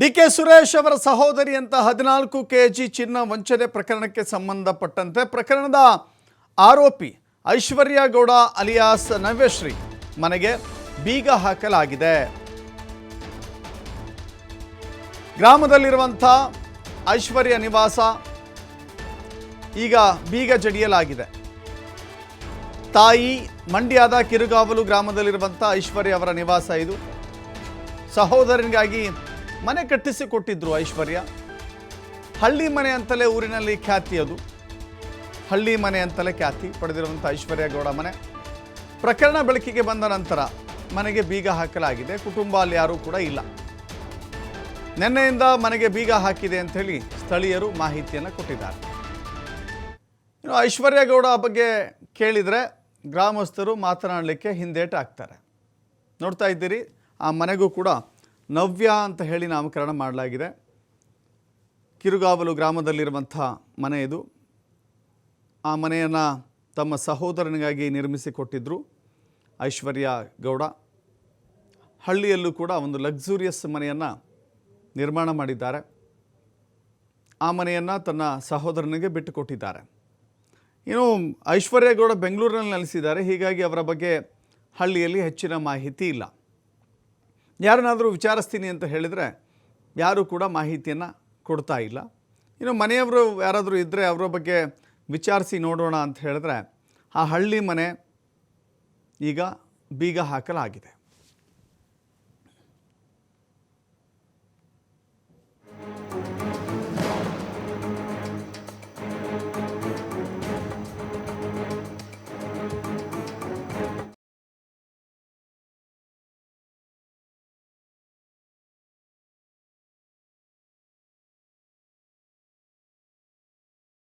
D K Suresh ಅವರ ಸಹೋದರಿ ಅಂತ ಹದಿನಾಲ್ಕು ಕೆ ಜಿ ಚಿನ್ನ ವಂಚನೆ ಪ್ರಕರಣಕ್ಕೆ ಸಂಬಂಧಪಟ್ಟಂತೆ ಪ್ರಕರಣದ ಆರೋಪಿ ಐಶ್ವರ್ಯ ಗೌಡ ಅಲಿಯಾಸ್ ನವ್ಯಶ್ರೀ ಮನೆಗೆ ಬೀಗ ಹಾಕಲಾಗಿದೆ. ಗ್ರಾಮದಲ್ಲಿರುವಂಥ ಐಶ್ವರ್ಯ ನಿವಾಸ ಈಗ ಬೀಗ ಜಡಿಯಲಾಗಿದೆ. ತಾಯಿ ಮಂಡ್ಯದ ಕಿರುಗಾವಲು ಗ್ರಾಮದಲ್ಲಿರುವಂಥ ಐಶ್ವರ್ಯ ಅವರ ನಿವಾಸ ಇದು. ಸಹೋದರನಿಗಾಗಿ ಮನೆ ಕಟ್ಟಿಸಿ ಕೊಟ್ಟಿದ್ರು ಐಶ್ವರ್ಯ. ಹಳ್ಳಿ ಮನೆ ಅಂತಲೇ ಊರಿನಲ್ಲಿ ಖ್ಯಾತಿ ಅದು. ಹಳ್ಳಿ ಮನೆ ಅಂತಲೇ ಖ್ಯಾತಿ ಪಡೆದಿರುವಂಥ ಐಶ್ವರ್ಯ ಗೌಡ ಮನೆ. ಪ್ರಕರಣ ಬೆಳಕಿಗೆ ಬಂದ ನಂತರ ಮನೆಗೆ ಬೀಗ ಹಾಕಲಾಗಿದೆ. ಕುಟುಂಬ ಅಲ್ಲಿ ಯಾರೂ ಕೂಡ ಇಲ್ಲ. ನಿನ್ನೆಯಿಂದ ಮನೆಗೆ ಬೀಗ ಹಾಕಿದೆ ಅಂಥೇಳಿ ಸ್ಥಳೀಯರು ಮಾಹಿತಿಯನ್ನು ಕೊಟ್ಟಿದ್ದಾರೆ. ಇನ್ನು ಐಶ್ವರ್ಯ ಗೌಡ ಬಗ್ಗೆ ಕೇಳಿದರೆ ಗ್ರಾಮಸ್ಥರು ಮಾತನಾಡಲಿಕ್ಕೆ ಹಿಂದೇಟು ಹಾಕ್ತಾರೆ ನೋಡ್ತಾ ಇದ್ದೀರಿ, ಆ ಮನೆಗೂ ಕೂಡ ನವ್ಯ ಅಂತ ಹೇಳಿ ನಾಮಕರಣ ಮಾಡಲಾಗಿದೆ. ಕಿರುಗಾವಲು ಗ್ರಾಮದಲ್ಲಿರುವಂಥ ಮನೆ ಇದು. ಆ ಮನೆಯನ್ನು ತಮ್ಮ ಸಹೋದರನಿಗಾಗಿ ನಿರ್ಮಿಸಿಕೊಟ್ಟಿದ್ದರು ಐಶ್ವರ್ಯ ಗೌಡ. ಹಳ್ಳಿಯಲ್ಲೂ ಕೂಡ ಒಂದು ಲಕ್ಸುರಿಯಸ್ ಮನೆಯನ್ನು ನಿರ್ಮಾಣ ಮಾಡಿದ್ದಾರೆ. ಆ ಮನೆಯನ್ನು ತನ್ನ ಸಹೋದರನಿಗೆ ಬಿಟ್ಟುಕೊಟ್ಟಿದ್ದಾರೆ. ಇನ್ನು ಐಶ್ವರ್ಯ ಗೌಡ ಬೆಂಗಳೂರಿನಲ್ಲಿ ನೆಲೆಸಿದ್ದಾರೆ. ಹೀಗಾಗಿ ಅವರ ಬಗ್ಗೆ ಹಳ್ಳಿಯಲ್ಲಿ ಹೆಚ್ಚಿನ ಮಾಹಿತಿ ಇಲ್ಲ. ಯಾರನ್ನಾದರೂ ವಿಚಾರಿಸ್ತೀನಿ ಅಂತ ಹೇಳಿದರೆ ಯಾರೂ ಕೂಡ ಮಾಹಿತಿಯನ್ನು ಕೊಡ್ತಾ ಇಲ್ಲ. ಇನ್ನು ಮನೆಯವರು ಯಾರಾದರೂ ಇದ್ದರೆ ಅವರ ಬಗ್ಗೆ ವಿಚಾರಿಸಿ ನೋಡೋಣ ಅಂತ ಹೇಳಿದ್ರೆ ಆ ಹಳ್ಳಿ ಮನೆ ಈಗ ಬೀಗ ಹಾಕಲಾಗಿದೆ.